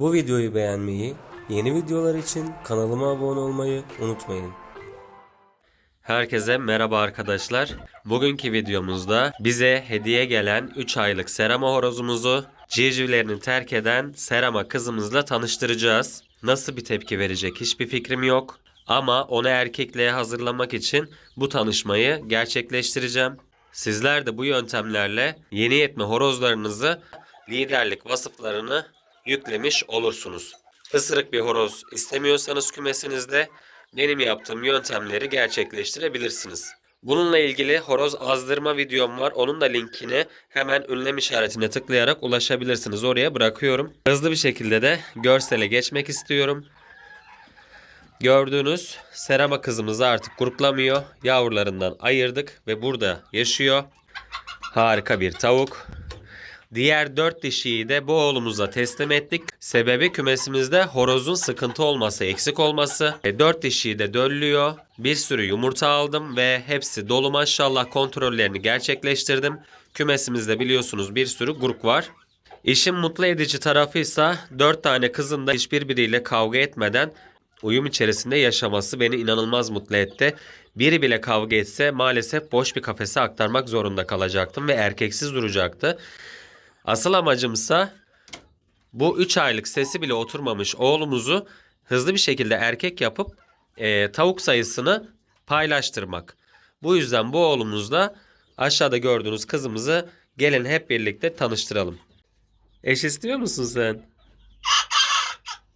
Bu videoyu beğenmeyi, yeni videolar için kanalıma abone olmayı unutmayın. Herkese merhaba arkadaşlar. Bugünkü videomuzda bize hediye gelen 3 aylık Serama horozumuzu civcivlerini terk eden Serama kızımızla tanıştıracağız. Nasıl bir tepki verecek hiçbir fikrim yok. Ama onu erkekliğe hazırlamak için bu tanışmayı gerçekleştireceğim. Sizler de bu yöntemlerle yeni yetme horozlarınızı liderlik vasıflarını yüklemiş olursunuz. Isırık bir horoz istemiyorsanız kümesinizde benim yaptığım yöntemleri gerçekleştirebilirsiniz. Bununla ilgili horoz azdırma videom var. Onun da linkini hemen ünlem işaretine tıklayarak ulaşabilirsiniz. Oraya bırakıyorum. Hızlı bir şekilde de görsele geçmek istiyorum. Gördüğünüz serama kızımızı artık gruplamıyor. Yavrularından ayırdık ve burada yaşıyor. Harika bir tavuk. Diğer dört dişiyi de bu oğlumuza teslim ettik. Sebebi kümesimizde horozun sıkıntı olması, eksik olması. E, dört dişiyi de döllüyor. Bir sürü yumurta aldım ve hepsi dolu maşallah kontrollerini gerçekleştirdim. Kümesimizde biliyorsunuz bir sürü grup var. İşin mutlu edici tarafıysa dört tane kızın da hiçbirbiriyle kavga etmeden uyum içerisinde yaşaması beni inanılmaz mutlu etti. Biri bile kavga etse maalesef boş bir kafese aktarmak zorunda kalacaktım ve erkeksiz duracaktı. Asıl amacımsa bu 3 aylık sesi bile oturmamış oğlumuzu hızlı bir şekilde erkek yapıp e, tavuk sayısını paylaştırmak. Bu yüzden bu oğlumuzla aşağıda gördüğünüz kızımızı gelin hep birlikte tanıştıralım. Eş istiyor musun sen?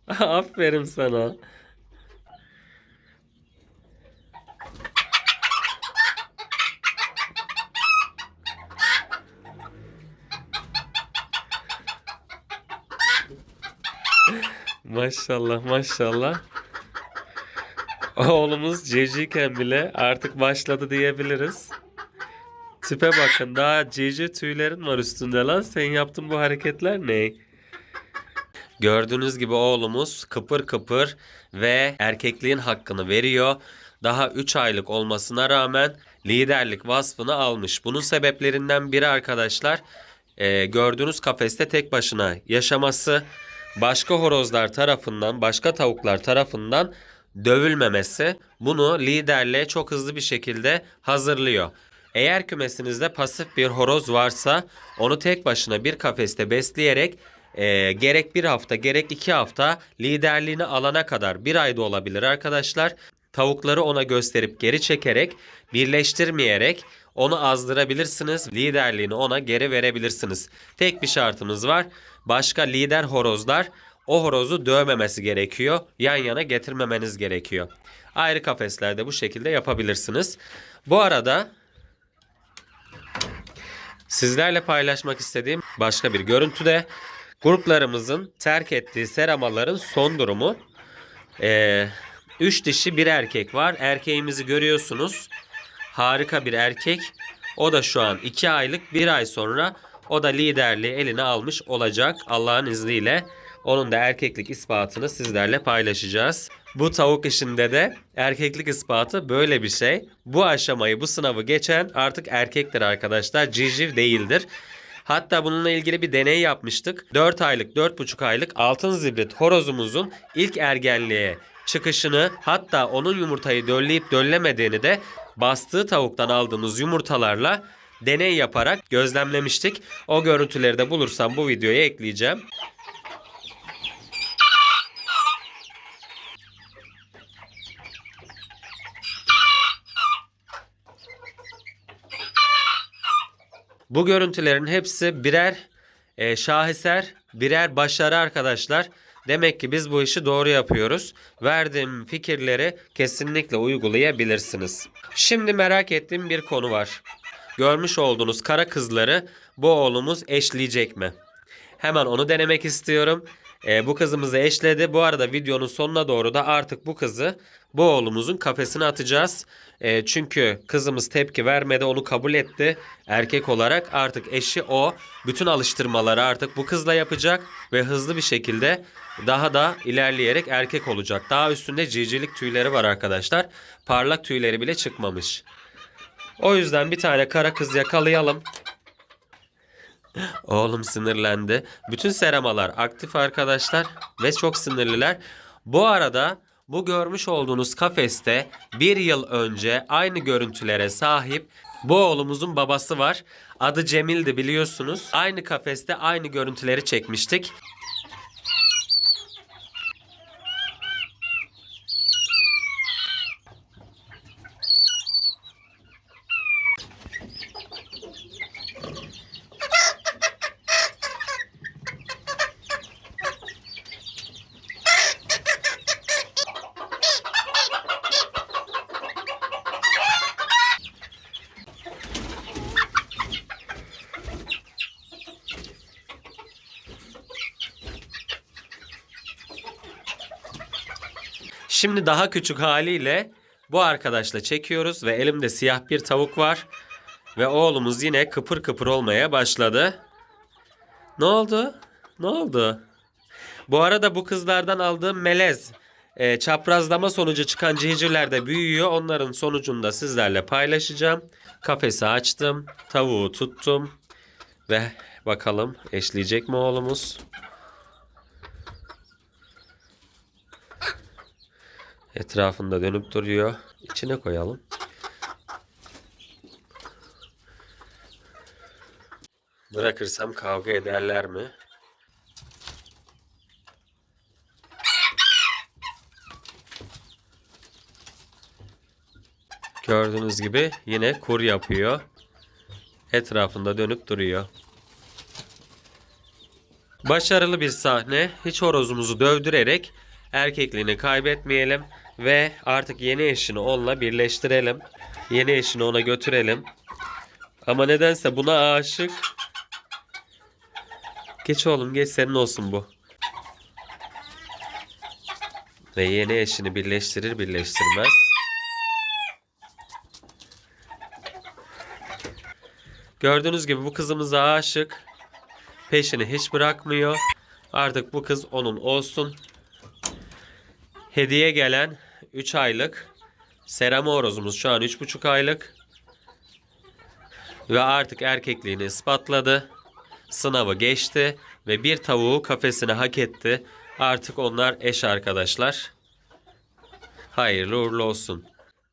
Aferin sana. Maşallah maşallah. Oğlumuz civcivken bile artık başladı diyebiliriz. Tipe bakın daha civciv tüylerin var üstünde lan. Sen yaptığın bu hareketler ne? Gördüğünüz gibi oğlumuz kıpır kıpır ve erkekliğin hakkını veriyor. Daha 3 aylık olmasına rağmen liderlik vasfını almış. Bunun sebeplerinden biri arkadaşlar e, gördüğünüz kafeste tek başına yaşaması, başka horozlar tarafından, başka tavuklar tarafından dövülmemesi bunu liderliğe çok hızlı bir şekilde hazırlıyor. Eğer kümesinizde pasif bir horoz varsa onu tek başına bir kafeste besleyerek e, gerek bir hafta gerek iki hafta liderliğini alana kadar bir ayda olabilir arkadaşlar. Tavukları ona gösterip geri çekerek birleştirmeyerek onu azdırabilirsiniz. Liderliğini ona geri verebilirsiniz. Tek bir şartımız var. Başka lider horozlar o horozu dövmemesi gerekiyor. Yan yana getirmemeniz gerekiyor. Ayrı kafeslerde bu şekilde yapabilirsiniz. Bu arada sizlerle paylaşmak istediğim başka bir görüntü de gruplarımızın terk ettiği seramaların son durumu. Ee, üç dişi bir erkek var. Erkeğimizi görüyorsunuz. Harika bir erkek. O da şu an 2 aylık bir ay sonra o da liderliği eline almış olacak Allah'ın izniyle. Onun da erkeklik ispatını sizlerle paylaşacağız. Bu tavuk işinde de erkeklik ispatı böyle bir şey. Bu aşamayı, bu sınavı geçen artık erkektir arkadaşlar. Civciv değildir. Hatta bununla ilgili bir deney yapmıştık. 4 aylık, 4,5 aylık altın zibrit horozumuzun ilk ergenliğe çıkışını hatta onun yumurtayı dölleyip döllemediğini de bastığı tavuktan aldığımız yumurtalarla deney yaparak gözlemlemiştik. O görüntüleri de bulursam bu videoya ekleyeceğim. Bu görüntülerin hepsi birer e, şaheser, birer başarı arkadaşlar. Demek ki biz bu işi doğru yapıyoruz. Verdiğim fikirleri kesinlikle uygulayabilirsiniz. Şimdi merak ettiğim bir konu var. Görmüş olduğunuz kara kızları bu oğlumuz eşleyecek mi? Hemen onu denemek istiyorum. Ee, bu kızımızı eşledi. Bu arada videonun sonuna doğru da artık bu kızı bu oğlumuzun kafesine atacağız. Ee, çünkü kızımız tepki vermedi onu kabul etti. Erkek olarak artık eşi o. Bütün alıştırmaları artık bu kızla yapacak. Ve hızlı bir şekilde daha da ilerleyerek erkek olacak. Daha üstünde civcivlik tüyleri var arkadaşlar. Parlak tüyleri bile çıkmamış. O yüzden bir tane kara kız yakalayalım. Oğlum sinirlendi. Bütün seramalar aktif arkadaşlar ve çok sinirliler. Bu arada bu görmüş olduğunuz kafeste bir yıl önce aynı görüntülere sahip bu oğlumuzun babası var. Adı Cemil'di biliyorsunuz. Aynı kafeste aynı görüntüleri çekmiştik. Şimdi daha küçük haliyle bu arkadaşla çekiyoruz ve elimde siyah bir tavuk var. Ve oğlumuz yine kıpır kıpır olmaya başladı. Ne oldu? Ne oldu? Bu arada bu kızlardan aldığım melez e, çaprazlama sonucu çıkan civcivler de büyüyor. Onların sonucunu da sizlerle paylaşacağım. Kafesi açtım. Tavuğu tuttum. Ve bakalım eşleyecek mi oğlumuz? Etrafında dönüp duruyor. İçine koyalım. Bırakırsam kavga ederler mi? Gördüğünüz gibi yine kur yapıyor. Etrafında dönüp duruyor. Başarılı bir sahne. Hiç horozumuzu dövdürerek erkekliğini kaybetmeyelim ve artık yeni eşini onunla birleştirelim. Yeni eşini ona götürelim. Ama nedense buna aşık. Geç oğlum geç senin olsun bu. Ve yeni eşini birleştirir birleştirmez. Gördüğünüz gibi bu kızımıza aşık. Peşini hiç bırakmıyor. Artık bu kız onun olsun. Hediye gelen 3 aylık Serama horozumuz şu an 3,5 aylık. Ve artık erkekliğini ispatladı. Sınavı geçti ve bir tavuğu kafesine hak etti. Artık onlar eş arkadaşlar. Hayırlı uğurlu olsun.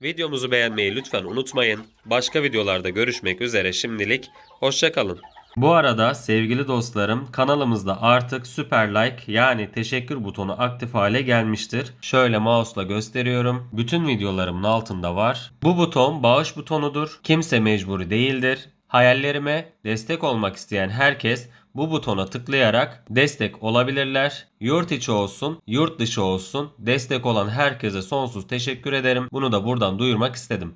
Videomuzu beğenmeyi lütfen unutmayın. Başka videolarda görüşmek üzere şimdilik. Hoşçakalın. Bu arada sevgili dostlarım kanalımızda artık süper like yani teşekkür butonu aktif hale gelmiştir. Şöyle mouse'la gösteriyorum. Bütün videolarımın altında var. Bu buton bağış butonudur. Kimse mecburi değildir. Hayallerime destek olmak isteyen herkes bu butona tıklayarak destek olabilirler. Yurt içi olsun, yurt dışı olsun destek olan herkese sonsuz teşekkür ederim. Bunu da buradan duyurmak istedim.